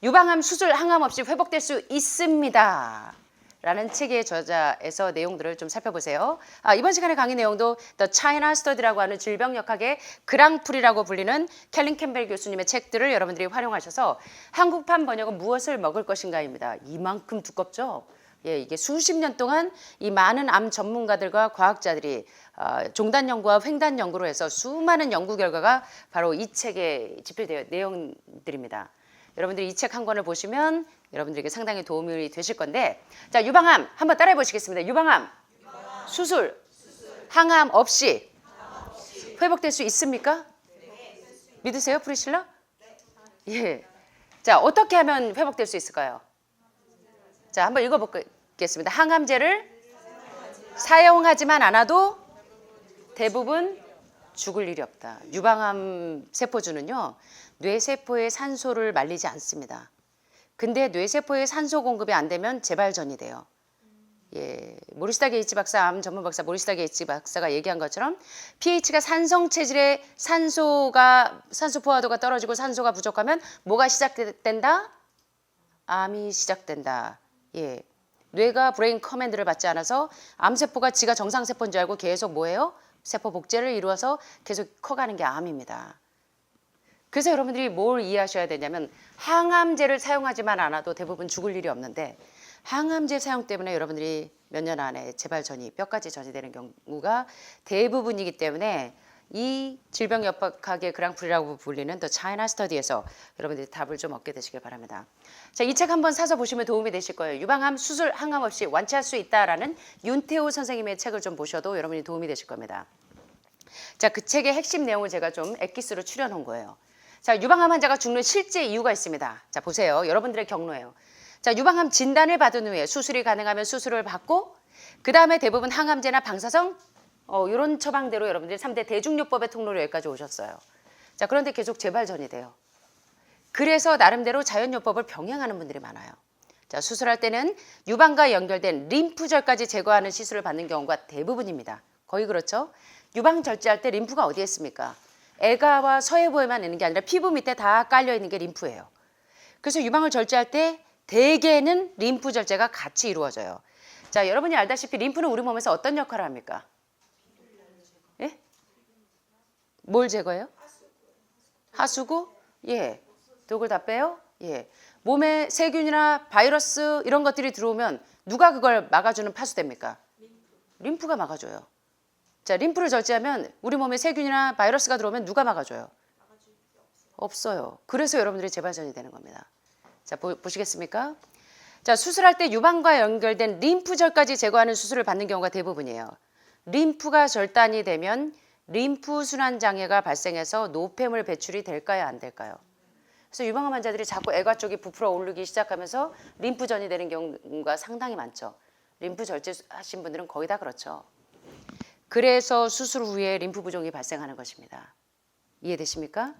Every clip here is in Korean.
유방암 수술 항암 없이 회복될 수 있습니다. 라는 책의 저자에서 내용들을 좀 살펴보세요. 아, 이번 시간의 강의 내용도 The China Study라고 하는 질병역학의 그랑프리라고 불리는 캘린 캠벨 교수님의 책들을 여러분들이 활용하셔서 한국판 번역은 무엇을 먹을 것인가입니다. 이만큼 두껍죠? 예, 이게 수십 년 동안 이 많은 암 전문가들과 과학자들이 어, 종단 연구와 횡단 연구로 해서 수많은 연구 결과가 바로 이 책에 집필되어 내용들입니다. 여러분들이 이 책 한 권을 보시면 여러분들에게 상당히 도움이 되실 건데 자 유방암 한번 따라해 보시겠습니다. 유방암, 수술, 항암 없이 회복될 수 있습니까? 믿으세요, 프리실라? 예. 자 어떻게 하면 회복될 수 있을까요? 자 한번 읽어보겠습니다. 항암제를 사용하지만 않아도 대부분 죽을 일이 없다. 유방암 세포주는요, 뇌 세포의 산소를 말리지 않습니다. 근데 뇌세포의 산소 공급이 안 되면 재발전이 돼요. 예, 모리스타 게이츠 박사, 암 전문 박사 모리스타 게이츠 박사가 얘기한 것처럼 pH가 산성 체질의 산소가 산소 포화도가 떨어지고 산소가 부족하면 뭐가 시작된다? 암이 시작된다. 예. 뇌가 브레인 커맨드를 받지 않아서 암세포가 지가 정상세포인 줄 알고 계속 뭐예요? 세포 복제를 이루어서 계속 커가는 게 암입니다. 그래서 여러분들이 뭘 이해하셔야 되냐면 항암제를 사용하지만 않아도 대부분 죽을 일이 없는데 항암제 사용 때문에 여러분들이 몇 년 안에 재발 전이 뼈까지 전이 되는 경우가 대부분이기 때문에 이 질병 역학의 그랑프리라고 불리는 더 차이나 스터디에서 여러분들이 답을 좀 얻게 되시길 바랍니다. 자, 이 책 한번 사서 보시면 도움이 되실 거예요. 유방암 수술 항암 없이 완치할 수 있다라는 윤태호 선생님의 책을 좀 보셔도 여러분이 도움이 되실 겁니다. 자, 그 책의 핵심 내용을 제가 좀 엑기스로 추려놓은 거예요. 자, 유방암 환자가 죽는 실제 이유가 있습니다. 자, 보세요. 여러분들의 경로예요. 자, 유방암 진단을 받은 후에 수술이 가능하면 수술을 받고 그 다음에 대부분 항암제나 방사성 어, 이런 처방대로 여러분들이 3대 대중요법의 통로로 여기까지 오셨어요. 자, 그런데 계속 재발전이 돼요. 그래서 나름대로 자연요법을 병행하는 분들이 많아요. 자, 수술할 때는 유방과 연결된 림프절까지 제거하는 시술을 받는 경우가 대부분입니다. 거의 그렇죠? 유방 절제할 때 림프가 어디에 있습니까? 애가와 서해부에만 있는 게 아니라 피부 밑에 다 깔려 있는 게 림프예요. 그래서 유방을 절제할 때 대개는 림프 절제가 같이 이루어져요. 자, 여러분이 알다시피 림프는 우리 몸에서 어떤 역할을 합니까? 예? 뭘 제거해요? 하수구? 예. 독을 다 빼요? 예. 몸에 세균이나 바이러스 이런 것들이 들어오면 누가 그걸 막아주는 파수대입니까? 림프가 막아줘요. 자, 림프를 절제하면 우리 몸에 세균이나 바이러스가 들어오면 누가 막아줘요? 없어요. 그래서 여러분들이 재발전이 되는 겁니다. 자, 보, 보시겠습니까? 자, 수술할 때 유방과 연결된 림프절까지 제거하는 수술을 받는 경우가 대부분이에요. 림프가 절단이 되면 림프 순환 장애가 발생해서 노폐물 배출이 될까요, 안 될까요? 그래서 유방암 환자들이 자꾸 애가 쪽이 부풀어 오르기 시작하면서 림프전이 되는 경우가 상당히 많죠. 림프 절제하신 분들은 거의 다 그렇죠. 그래서 수술 후에 림프 부종이 발생하는 것입니다. 이해되십니까?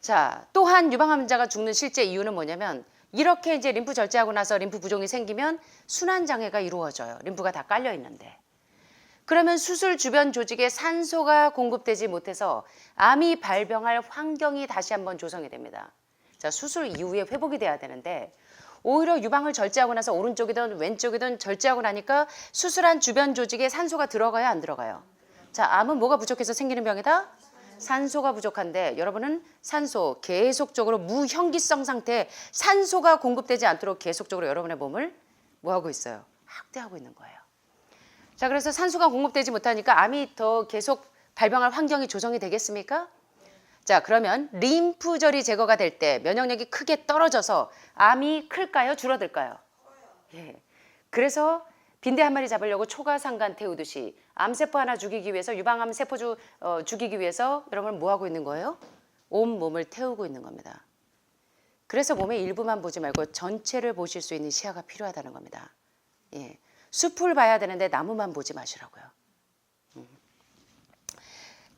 자, 또한 유방암 환자가 죽는 실제 이유는 뭐냐면 이렇게 이제 림프 절제하고 나서 림프 부종이 생기면 순환 장애가 이루어져요. 림프가 다 깔려 있는데. 그러면 수술 주변 조직에 산소가 공급되지 못해서 암이 발병할 환경이 다시 한번 조성이 됩니다. 자, 수술 이후에 회복이 돼야 되는데 오히려 유방을 절제하고 나서 오른쪽이든 왼쪽이든 절제하고 나니까 수술한 주변 조직에 산소가 들어가야 안 들어가요. 자, 암은 뭐가 부족해서 생기는 병이다? 산소가 부족한데 여러분은 산소 계속적으로 무형기성 상태 산소가 공급되지 않도록 계속적으로 여러분의 몸을 뭐 하고 있어요? 학대하고 있는 거예요. 자, 그래서 산소가 공급되지 못하니까 암이 더 계속 발병할 환경이 조성이 되겠습니까? 자, 그러면 림프절이 제거가 될 때 면역력이 크게 떨어져서 암이 클까요? 줄어들까요? 예. 그래서 빈대 한 마리 잡으려고 초가상간 태우듯이 암세포 하나 죽이기 위해서 유방암 세포주 어, 죽이기 위해서 여러분 뭐 하고 있는 거예요? 온 몸을 태우고 있는 겁니다. 그래서 몸의 일부만 보지 말고 전체를 보실 수 있는 시야가 필요하다는 겁니다. 예. 숲을 봐야 되는데 나무만 보지 마시라고요.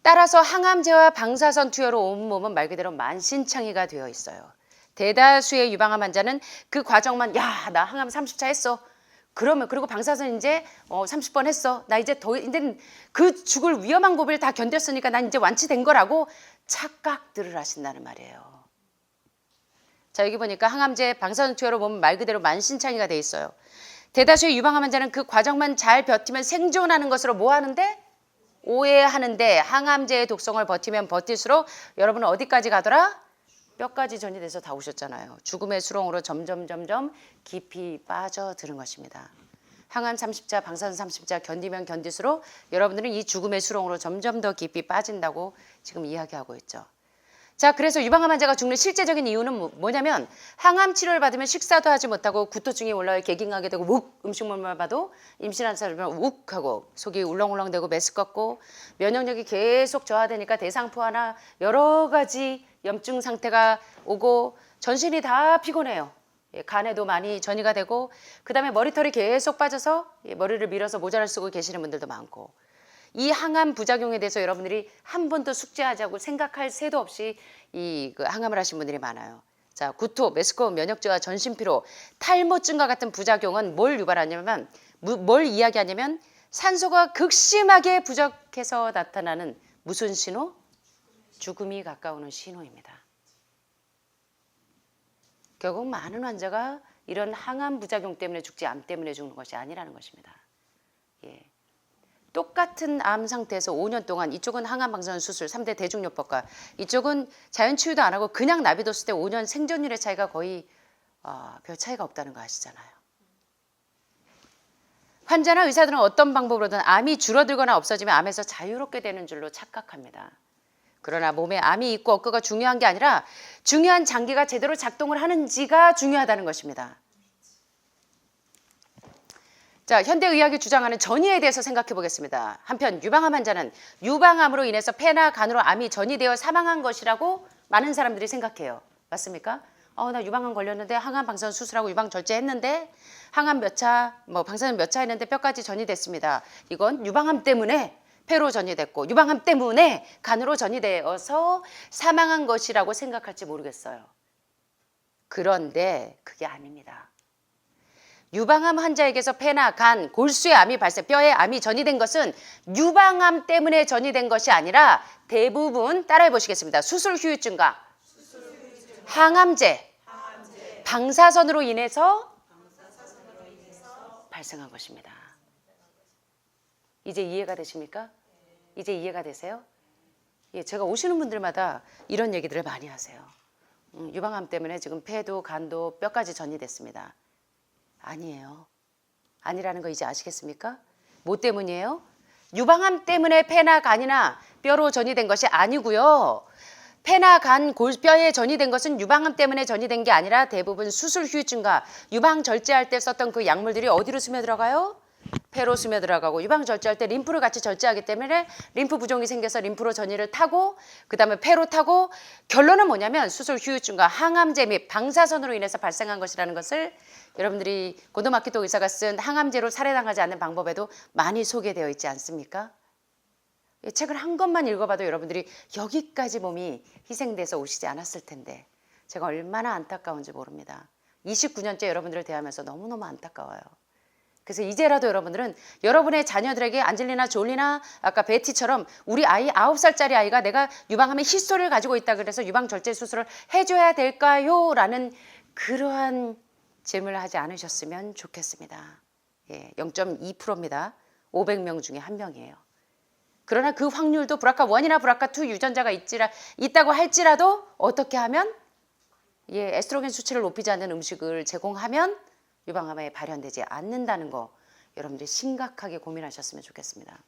음. 따라서 항암제와 방사선 투여로 온 몸은 말 그대로 만신창이가 되어 있어요. 대다수의 유방암 환자는 그 과정만 야 나 항암 30차 했어. 그러면 그리고 방사선 이제 어 30번 했어. 나 이제 더 이제는 그 죽을 위험한 고비를 다 견뎠으니까 난 이제 완치된 거라고 착각들을 하신다는 말이에요. 자 여기 보니까 항암제 방사선 투여로 보면 말 그대로 만신창이가 돼 있어요. 대다수의 유방암 환자는 그 과정만 잘 버티면 생존하는 것으로 뭐 하는데 오해하는데 항암제의 독성을 버티면 버틸수록 여러분은 어디까지 가더라? 뼈까지 전이 돼서 다 오셨잖아요. 죽음의 수렁으로 점점 점점 깊이 빠져드는 것입니다. 항암 30자, 방사선 30자 견디면 견딜수록 여러분들은 이 죽음의 수렁으로 점점 더 깊이 빠진다고 지금 이야기하고 있죠. 자, 그래서 유방암 환자가 죽는 실제적인 이유는 뭐- 뭐냐면 항암 치료를 받으면 식사도 하지 못하고 구토증이 올라와 개긴하게 되고 욱 음식물만 봐도 임신한 사람은 욱 하고 속이 울렁울렁대고 메스껍고 면역력이 계속 저하되니까 대상포화나 여러 가지 염증 상태가 오고 전신이 다 피곤해요. 예, 간에도 많이 전이가 되고 그다음에 머리털이 계속 빠져서 예, 머리를 밀어서 모자를 쓰고 계시는 분들도 많고 이 항암 부작용에 대해서 여러분들이 한 번도 숙제하자고 생각할 새도 없이 이 그 항암을 하신 분들이 많아요. 자, 구토, 메스꺼운 면역 저하, 전신 피로, 탈모증과 같은 부작용은 뭘 유발하냐면 무- 뭘 이야기하냐면 산소가 극심하게 부족해서 나타나는 무슨 신호? 죽음이 가까우는 신호입니다. 결국 많은 환자가 이런 항암 부작용 때문에 죽지 암 때문에 죽는 것이 아니라는 것입니다. 예. 똑같은 암 상태에서 5년 동안 이쪽은 항암 방사선 수술 3대 대중요법과 이쪽은 자연 치유도 안 하고 그냥 나비뒀을 때 5년 생존율의 차이가 거의 어, 별 차이가 없다는 거 아시잖아요. 환자나 의사들은 어떤 방법으로든 암이 줄어들거나 없어지면 암에서 자유롭게 되는 줄로 착각합니다. 그러나 몸에 암이 있고 없고가 중요한 게 아니라 중요한 장기가 제대로 작동을 하는지가 중요하다는 것입니다. 자, 현대의학이 주장하는 전이에 대해서 생각해 보겠습니다. 한편 유방암 환자는 유방암으로 인해서 폐나 간으로 암이 전이되어 사망한 것이라고 많은 사람들이 생각해요. 맞습니까? 어, 나 유방암 걸렸는데 항암 방사선 수술하고 유방 절제했는데 항암 몇 차, 뭐 방사선 몇 차 했는데 뼈까지 전이됐습니다. 이건 유방암 때문에 폐로 전이됐고 유방암 때문에 간으로 전이되어서 사망한 것이라고 생각할지 모르겠어요. 그런데 그게 아닙니다. 유방암 환자에게서 폐나 간, 골수의 암이 발생, 뼈에 암이 전이된 것은 유방암 때문에 전이된 것이 아니라 대부분 따라해 보시겠습니다. 수술 후유증과 항암제, 방사선으로 인해서 발생한 것입니다. 이제 이해가 되십니까? 이제 이해가 되세요? 예, 제가 오시는 분들마다 이런 얘기들을 많이 하세요. 음, 유방암 때문에 지금 폐도 간도 뼈까지 전이 됐습니다. 아니에요. 아니라는 거 이제 아시겠습니까? 뭐 때문이에요? 유방암 때문에 폐나 간이나 뼈로 전이된 것이 아니고요. 폐나 간, 골뼈에 전이된 것은 유방암 때문에 전이된 게 아니라 대부분 수술 후유증과 유방 절제할 때 썼던 그 약물들이 어디로 스며들어가요? 폐로 스며들어가고 유방 절제할 때 림프를 같이 절제하기 때문에 림프 부종이 생겨서 림프로 전이를 타고 그다음에 폐로 타고 결론은 뭐냐면 수술 후유증과 항암제 및 방사선으로 인해서 발생한 것이라는 것을 여러분들이 고도마키토 의사가 쓴 항암제로 살해당하지 않는 방법에도 많이 소개되어 있지 않습니까? 이 책을 한 권만 읽어봐도 여러분들이 여기까지 몸이 희생돼서 오시지 않았을 텐데 제가 얼마나 안타까운지 모릅니다. 29년째 여러분들을 대하면서 너무너무 안타까워요. 그래서 이제라도 여러분들은 여러분의 자녀들에게 안젤리나 졸리나 아까 베티처럼 우리 아이 9살짜리 아이가 내가 유방암의 히스토리를 가지고 있다 그래서 유방 절제 수술을 해줘야 될까요? 라는 그러한 질문을 하지 않으셨으면 좋겠습니다. 예, 0.2%입니다. 500명 중에 한 명이에요. 그러나 그 확률도 브라카 1이나 브라카 2 유전자가 있지라, 있다고 할지라도 어떻게 하면 예, 에스트로겐 수치를 높이지 않는 음식을 제공하면 유방암에 발현되지 않는다는 거 여러분들이 심각하게 고민하셨으면 좋겠습니다.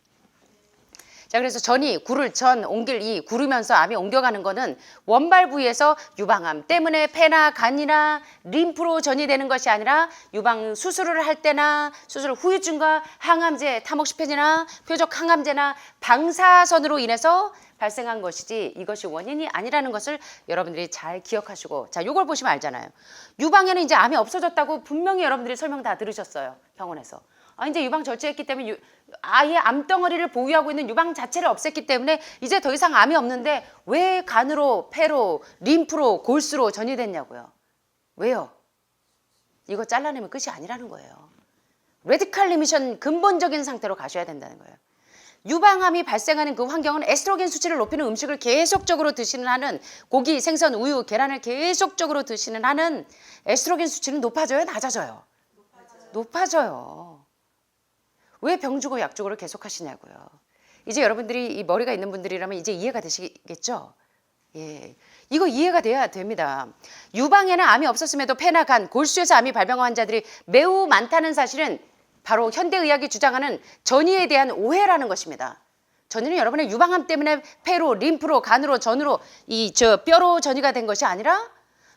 자, 그래서 전이 구를 전 옮길 이 구르면서 암이 옮겨가는 거는 원발 부위에서 유방암 때문에 폐나 간이나 림프로 전이되는 것이 아니라 유방 수술을 할 때나 수술 후유증과 항암제, 타목시펜이나 표적 항암제나 방사선으로 인해서 발생한 것이지 이것이 원인이 아니라는 것을 여러분들이 잘 기억하시고 자, 요걸 보시면 알잖아요. 유방에는 이제 암이 없어졌다고 분명히 여러분들이 설명 다 들으셨어요. 병원에서. 아, 이제 유방 절제했기 때문에 유, 아예 암 덩어리를 보유하고 있는 유방 자체를 없앴기 때문에 이제 더 이상 암이 없는데 왜 간으로, 폐로, 림프로, 골수로 전이 됐냐고요. 왜요? 이거 잘라내면 끝이 아니라는 거예요. 레디칼 리미션 근본적인 상태로 가셔야 된다는 거예요. 유방암이 발생하는 그 환경은 에스트로겐 수치를 높이는 음식을 계속적으로 드시는 한은 고기, 생선, 우유, 계란을 계속적으로 드시는 한은 에스트로겐 수치는 높아져요, 낮아져요? 높아져요. 왜 병 주고 약 주고를 계속 하시냐고요. 이제 여러분들이 이 머리가 있는 분들이라면 이제 이해가 되시겠죠? 예. 이거 이해가 돼야 됩니다. 유방에는 암이 없었음에도 폐나 간, 골수에서 암이 발병한 환자들이 매우 많다는 사실은 바로 현대의학이 주장하는 전이에 대한 오해라는 것입니다. 전이는 여러분의 유방암 때문에 폐로, 림프로, 간으로, 전으로 이 저 뼈로 전이가 된 것이 아니라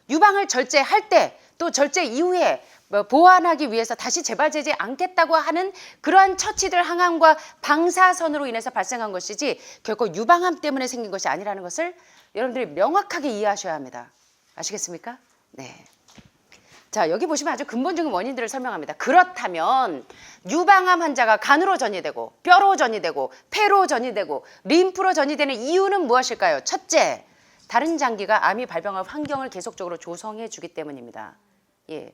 유방을 절제할 때 또 절제 이후에 뭐 보완하기 위해서 다시 재발되지 않겠다고 하는 그러한 처치들 항암과 방사선으로 인해서 발생한 것이지 결코 유방암 때문에 생긴 것이 아니라는 것을 여러분들이 명확하게 이해하셔야 합니다. 아시겠습니까? 네. 자, 여기 보시면 아주 근본적인 원인들을 설명합니다. 그렇다면 유방암 환자가 간으로 전이되고 뼈로 전이되고 폐로 전이되고 림프로 전이되는 이유는 무엇일까요? 첫째, 다른 장기가 암이 발병할 환경을 계속적으로 조성해 주기 때문입니다. 예.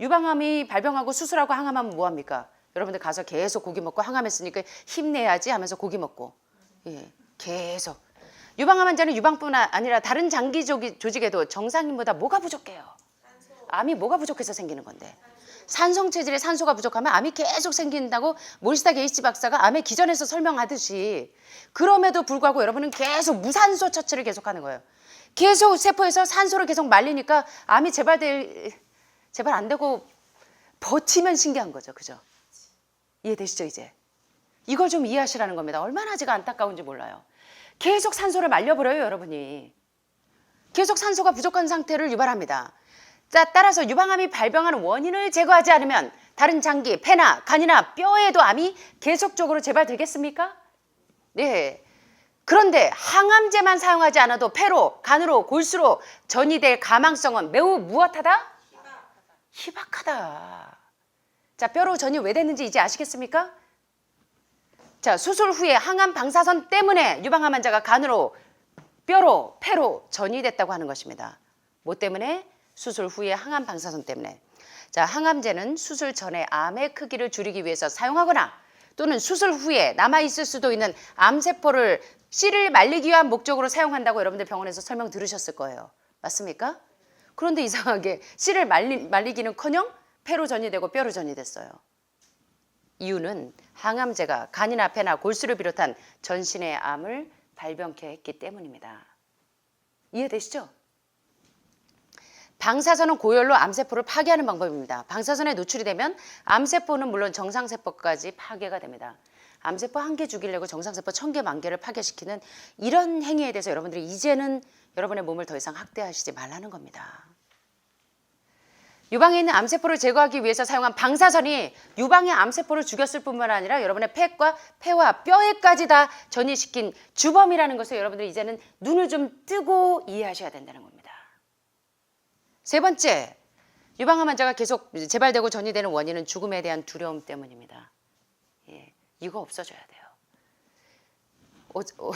유방암이 발병하고 수술하고 항암하면 뭐 합니까? 여러분들 가서 계속 고기 먹고 항암했으니까 힘내야지 하면서 고기 먹고 예. 계속 유방암 환자는 유방뿐 아니라 다른 장기 조직에도 정상인보다 뭐가 부족해요? 암이 뭐가 부족해서 생기는 건데 산성 체질에 산소가 부족하면 암이 계속 생긴다고 모리스타 게이치 박사가 암의 기전에서 설명하듯이 그럼에도 불구하고 여러분은 계속 무산소 처치를 계속하는 거예요. 계속 세포에서 산소를 계속 말리니까 암이 재발될 재발 안 되고 버티면 신기한 거죠, 그죠? 이해되시죠 이제? 이걸 좀 이해하시라는 겁니다. 얼마나 제가 안타까운지 몰라요. 계속 산소를 말려버려요, 여러분이. 계속 산소가 부족한 상태를 유발합니다. 자, 따라서 유방암이 발병하는 원인을 제거하지 않으면 다른 장기, 폐나 간이나 뼈에도 암이 계속적으로 재발되겠습니까? 네. 그런데 항암제만 사용하지 않아도 폐로, 간으로, 골수로 전이될 가망성은 매우 무엇하다? 희박하다. 자, 뼈로 전이 왜 됐는지 이제 아시겠습니까? 자, 수술 후에 항암 방사선 때문에 유방암 환자가 간으로, 뼈로, 폐로 전이 됐다고 하는 것입니다. 뭐 때문에? 수술 후에 항암 방사선 때문에. 자, 항암제는 수술 전에 암의 크기를 줄이기 위해서 사용하거나 또는 수술 후에 남아 있을 수도 있는 암세포를 씨를 말리기 위한 목적으로 사용한다고 여러분들 병원에서 설명 들으셨을 거예요. 맞습니까? 그런데 이상하게 씨를 말리, 말리기는커녕 폐로 전이되고 뼈로 전이됐어요. 이유는 항암제가 간이나 폐나 골수를 비롯한 전신의 암을 발병케 했기 때문입니다. 이해되시죠? 방사선은 고열로 암세포를 파괴하는 방법입니다. 방사선에 노출이 되면 암세포는 물론 정상세포까지 파괴가 됩니다. 암세포 한 개 죽이려고 정상세포 천 개, 만 개를 파괴시키는 이런 행위에 대해서 여러분들이 이제는 여러분의 몸을 더 이상 학대하시지 말라는 겁니다. 유방에 있는 암세포를 제거하기 위해서 사용한 방사선이 유방의 암세포를 죽였을 뿐만 아니라 여러분의 폐과 폐와 뼈에까지 다 전이시킨 주범이라는 것을 여러분들이 이제는 눈을 좀 뜨고 이해하셔야 된다는 겁니다. 세 번째, 유방암 환자가 계속 재발되고 전이되는 원인은 죽음에 대한 두려움 때문입니다. 예, 이거 없어져야 돼요. 어, 어,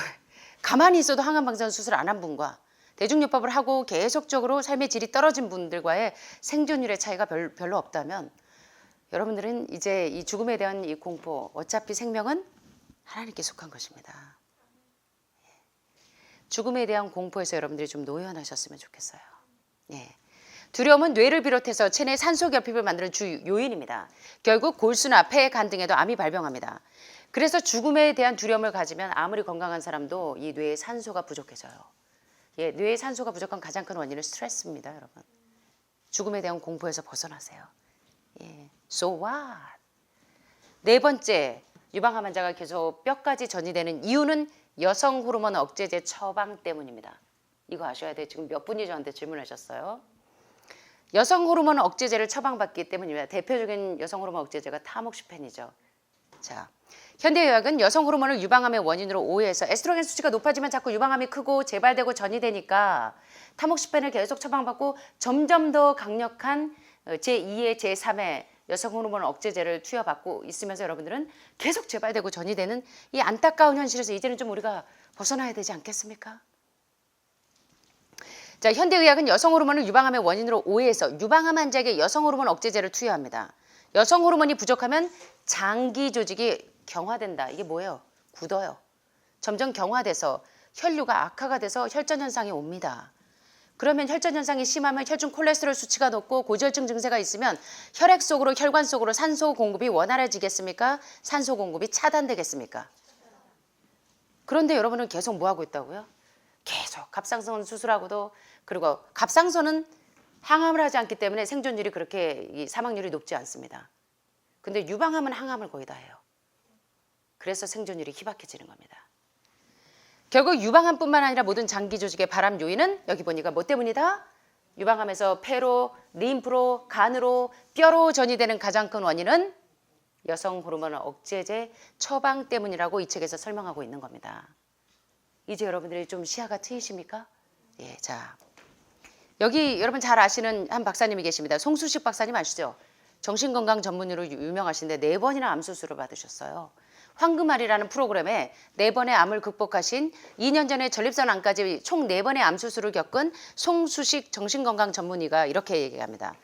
가만히 있어도 항암 방사선 수술 안 한 분과 대중요법을 하고 계속적으로 삶의 질이 떨어진 분들과의 생존율의 차이가 별, 별로 없다면 여러분들은 이제 이 죽음에 대한 이 공포, 어차피 생명은 하나님께 속한 것입니다. 예. 죽음에 대한 공포에서 여러분들이 좀 노연하셨으면 좋겠어요. 예. 두려움은 뇌를 비롯해서 체내 산소 결핍을 만드는 주 요인입니다. 결국 골수나 폐, 간 등에도 암이 발병합니다. 그래서 죽음에 대한 두려움을 가지면 아무리 건강한 사람도 이 뇌에 산소가 부족해져요. 예, 뇌에 산소가 부족한 가장 큰 원인은 스트레스입니다, 여러분. 죽음에 대한 공포에서 벗어나세요. 예, so what? 네 번째, 유방암 환자가 계속 뼈까지 전이되는 이유는 여성 호르몬 억제제 처방 때문입니다. 이거 아셔야 돼요. 지금 몇 분이 저한테 질문하셨어요. 여성 호르몬 억제제를 처방받기 때문입니다. 대표적인 여성 호르몬 억제제가 타목시펜이죠. 자, 현대의학은 여성 호르몬을 유방암의 원인으로 오해해서 에스트로겐 수치가 높아지면 자꾸 유방암이 크고 재발되고 전이 되니까 타목시펜을 계속 처방받고 점점 더 강력한 어, 제2의 제3의 여성 호르몬 억제제를 투여받고 있으면서 여러분들은 계속 재발되고 전이 되는 이 안타까운 현실에서 이제는 좀 우리가 벗어나야 되지 않겠습니까? 자, 현대의학은 여성 호르몬을 유방암의 원인으로 오해해서 유방암 환자에게 여성 호르몬 억제제를 투여합니다. 여성 호르몬이 부족하면 장기 조직이 경화된다. 이게 뭐예요? 굳어요. 점점 경화돼서 혈류가 악화가 돼서 혈전 현상이 옵니다. 그러면 혈전 현상이 심하면 혈중 콜레스테롤 수치가 높고 고지혈증 증세가 있으면 혈액 속으로 혈관 속으로 산소 공급이 원활해지겠습니까? 산소 공급이 차단되겠습니까? 그런데 여러분은 계속 뭐 하고 있다고요? 계속 갑상선 수술하고도 그리고 갑상선은 항암을 하지 않기 때문에 생존율이 그렇게 이 사망률이 높지 않습니다. 근데 유방암은 항암을 거의 다 해요. 그래서 생존율이 희박해지는 겁니다. 결국 유방암뿐만 아니라 모든 장기 조직의 발암 요인은 여기 보니까 뭐 때문이다? 유방암에서 폐로, 림프로, 간으로, 뼈로 전이되는 가장 큰 원인은 여성 호르몬 억제제 처방 때문이라고 이 책에서 설명하고 있는 겁니다. 이제 여러분들이 좀 시야가 트이십니까? 예, 자. 여기 여러분 잘 아시는 한 박사님이 계십니다. 송수식 박사님 아시죠? 정신건강 전문의로 유- 유명하신데 네 번이나 암 수술을 받으셨어요. 황금알이라는 프로그램에 네 번의 암을 극복하신 2년 전에 전립선 암까지 총 네 번의 암 수술을 겪은 송수식 정신건강 전문의가 이렇게 얘기합니다.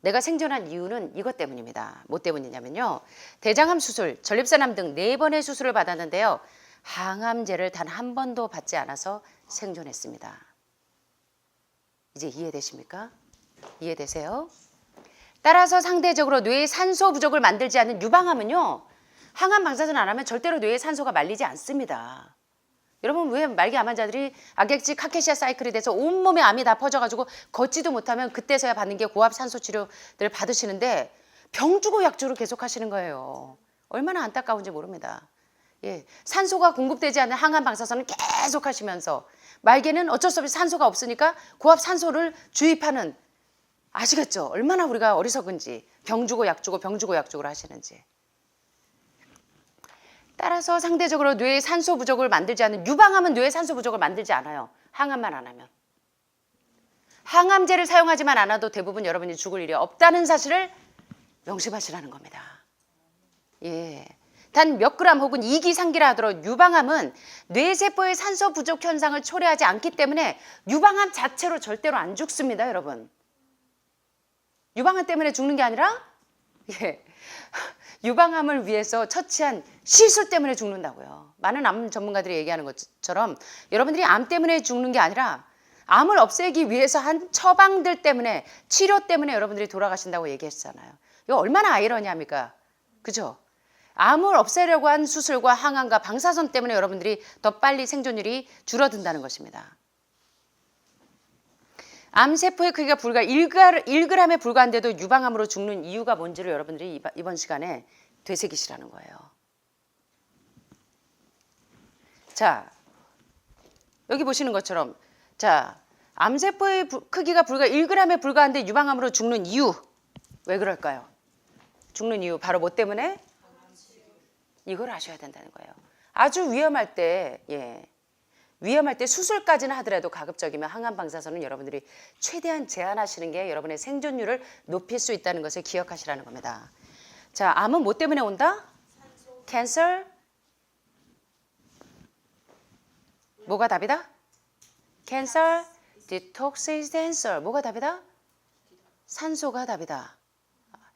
내가 생존한 이유는 이것 때문입니다. 뭐 때문이냐면요. 대장암 수술, 전립선암 등 네 번의 수술을 받았는데요. 항암제를 단 한 번도 받지 않아서 생존했습니다. 이제 이해되십니까? 이해되세요? 따라서 상대적으로 뇌의 산소 부족을 만들지 않는 유방암은요. 항암 방사선 안 하면 절대로 뇌의 산소가 말리지 않습니다. 여러분 왜 말기 암 환자들이 악액지 카케시아 사이클이 돼서 온몸에 암이 다 퍼져가지고 걷지도 못하면 그때서야 받는 게 고압 산소 치료를 받으시는데 병 주고 약 주로 계속 하시는 거예요. 얼마나 안타까운지 모릅니다. 예, 산소가 공급되지 않는 항암 방사선을 계속 하시면서 말기는 어쩔 수 없이 산소가 없으니까 고압 산소를 주입하는 아시겠죠? 얼마나 우리가 어리석은지 병 주고 약 주고 병 주고 약 주고 하시는지. 따라서 상대적으로 뇌의 산소 부족을 만들지 않는 유방암은 뇌의 산소 부족을 만들지 않아요. 항암만 안 하면. 항암제를 사용하지만 않아도 대부분 여러분이 죽을 일이 없다는 사실을 명심하시라는 겁니다. 예. 단 몇 그램 혹은 2기 상기라 하더라도 유방암은 뇌세포의 산소 부족 현상을 초래하지 않기 때문에 유방암 자체로 절대로 안 죽습니다, 여러분. 유방암 때문에 죽는 게 아니라 예. 유방암을 위해서 처치한 시술 때문에 죽는다고요. 많은 암 전문가들이 얘기하는 것처럼 여러분들이 암 때문에 죽는 게 아니라 암을 없애기 위해서 한 처방들 때문에 치료 때문에 여러분들이 돌아가신다고 얘기했잖아요. 이거 얼마나 아이러니합니까? 그죠? 암을 없애려고 한 수술과 항암과 방사선 때문에 여러분들이 더 빨리 생존율이 줄어든다는 것입니다. 암세포의 크기가 불과 1g에 불과한데도 유방암으로 죽는 이유가 뭔지를 여러분들이 이번 시간에 되새기시라는 거예요. 자, 여기 보시는 것처럼 자, 암세포의 부- 크기가 불과 1g에 불과한데 유방암으로 죽는 이유 왜 그럴까요? 죽는 이유 바로 뭐 때문에? 이걸 아셔야 된다는 거예요. 아주 위험할 때, 예, 위험할 때 수술까지는 하더라도 가급적이면 항암 방사선은 여러분들이 최대한 제한하시는 게 여러분의 생존율을 높일 수 있다는 것을 기억하시라는 겁니다. 자, 암은 뭐 때문에 온다? 캔서? 뭐가 답이다? 캔서, 디톡시스 댄서. 뭐가 답이다? 산소가 답이다.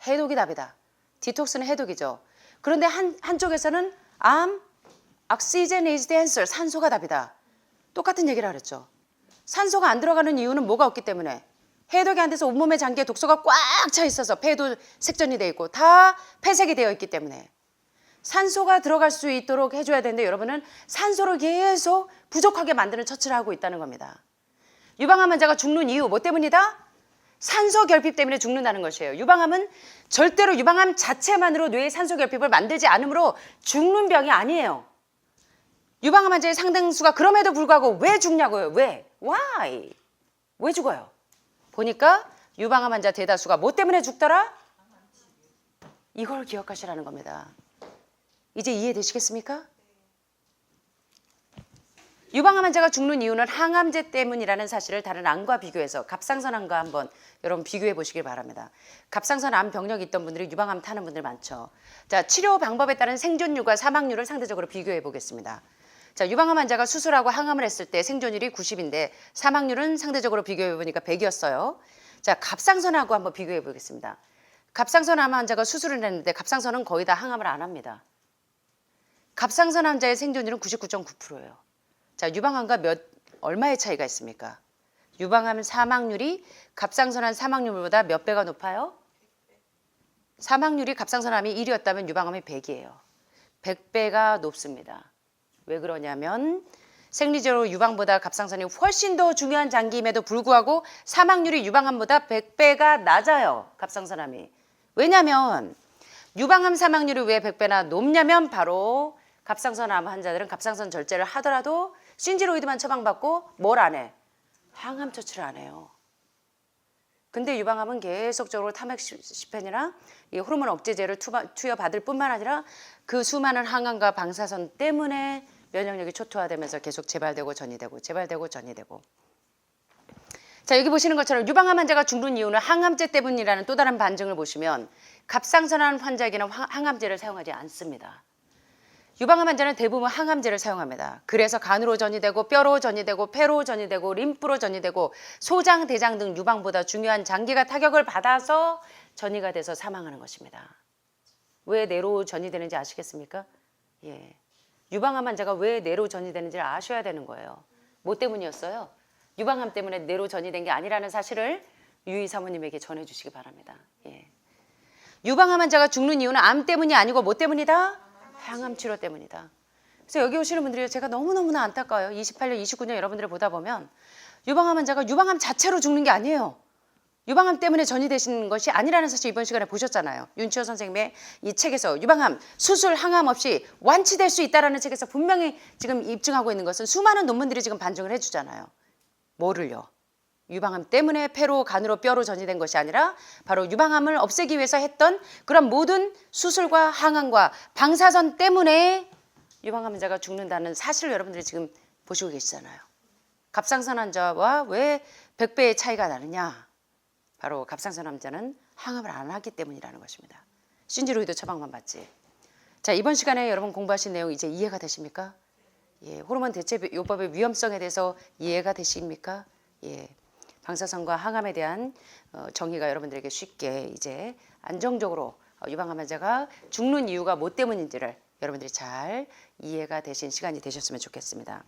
해독이 답이다. 디톡스는 해독이죠. 그런데 한, 한쪽에서는 암, oxygen is the answer. 산소가 답이다. 똑같은 얘기를 하랬죠. 산소가 안 들어가는 이유는 뭐가 없기 때문에 해독이 안 돼서 온몸의 장기에 독소가 꽉 차 있어서 폐도 색전이 되어 있고 다 폐색이 되어 있기 때문에 산소가 들어갈 수 있도록 해줘야 되는데 여러분은 산소를 계속 부족하게 만드는 처치를 하고 있다는 겁니다. 유방암 환자가 죽는 이유 뭐 때문이다? 산소 결핍 때문에 죽는다는 것이에요. 유방암은 절대로 유방암 자체만으로 뇌의 산소 결핍을 만들지 않으므로 죽는 병이 아니에요. 유방암 환자의 상당수가 그럼에도 불구하고 왜 죽냐고요? 왜? Why? 왜 죽어요? 보니까 유방암 환자 대다수가 뭐 때문에 죽더라? 이걸 기억하시라는 겁니다. 이제 이해되시겠습니까? 유방암 환자가 죽는 이유는 항암제 때문이라는 사실을 다른 암과 비교해서 갑상선 암과 한번 여러분 비교해 보시길 바랍니다. 갑상선 암 병력이 있던 분들이 유방암 타는 분들 많죠. 자, 치료 방법에 따른 생존율과 사망률을 상대적으로 비교해 보겠습니다. 자, 유방암 환자가 수술하고 항암을 했을 때 생존율이 90인데 사망률은 상대적으로 비교해 보니까 100이었어요. 자, 갑상선하고 한번 비교해 보겠습니다. 갑상선 암 환자가 수술을 했는데 갑상선은 거의 다 항암을 안 합니다. 갑상선 환자의 생존율은 99.9%예요. 자, 유방암과 몇 얼마의 차이가 있습니까? 유방암 사망률이 갑상선암 사망률보다 몇 배가 높아요? 사망률이 갑상선암이 1이었다면 유방암이 100이에요. 100배가 높습니다. 왜 그러냐면 생리적으로 유방보다 갑상선이 훨씬 더 중요한 장기임에도 불구하고 사망률이 유방암보다 100배가 낮아요. 갑상선암이. 왜냐면 유방암 사망률이 왜 100배나 높냐면 바로 갑상선암 환자들은 갑상선 절제를 하더라도 신지로이드만 처방받고 뭘 안 해? 항암 처치를 안 해요. 근데 유방암은 계속적으로 타맥시펜이나 이 호르몬 억제제를 투바- 투여받을 뿐만 아니라 그 수많은 항암과 방사선 때문에 면역력이 초토화되면서 계속 재발되고 전이되고 재발되고 전이되고 자 여기 보시는 것처럼 유방암 환자가 죽는 이유는 항암제 때문이라는 또 다른 반증을 보시면 갑상선암 환자에게는 황- 항암제를 사용하지 않습니다. 유방암 환자는 대부분 항암제를 사용합니다. 그래서 간으로 전이되고 뼈로 전이되고 폐로 전이되고 림프로 전이되고 소장, 대장 등 유방보다 중요한 장기가 타격을 받아서 전이가 돼서 사망하는 것입니다. 왜 뇌로 전이되는지 아시겠습니까? 예. 유방암 환자가 왜 뇌로 전이되는지를 아셔야 되는 거예요. 뭐 때문이었어요? 유방암 때문에 뇌로 전이된 게 아니라는 사실을 유희 사모님에게 전해 주시기 바랍니다. 예. 유방암 환자가 죽는 이유는 암 때문이 아니고 뭐 때문이다? 항암 치료 때문이다. 그래서 여기 오시는 분들이 제가 너무너무나 안타까워요. 28년, 29년 여러분들을 보다 보면 유방암 환자가 유방암 자체로 죽는 게 아니에요. 유방암 때문에 전이되신 것이 아니라는 사실 이번 시간에 보셨잖아요. 윤치호 선생님의 이 책에서 유방암 수술 항암 없이 완치될 수 있다라는 책에서 분명히 지금 입증하고 있는 것은 수많은 논문들이 지금 반증을 해주잖아요. 뭐를요? 유방암 때문에 폐로, 간으로, 뼈로 전이된 것이 아니라 바로 유방암을 없애기 위해서 했던 그런 모든 수술과 항암과 방사선 때문에 유방암 환자가 죽는다는 사실을 여러분들이 지금 보시고 계시잖아요. 갑상선 환자와 왜 100배의 차이가 나느냐? 바로 갑상선 환자는 항암을 안 하기 때문이라는 것입니다. 신지로이드 처방만 받지. 자 이번 시간에 여러분 공부하신 내용 이제 이해가 되십니까? 예, 호르몬 대체 요법의 위험성에 대해서 이해가 되십니까? 예, 방사선과 항암에 대한 어, 정의가 여러분들에게 쉽게 이제 안정적으로 어, 유방암 환자가 죽는 이유가 뭐 때문인지를 여러분들이 잘 이해가 되신 시간이 되셨으면 좋겠습니다.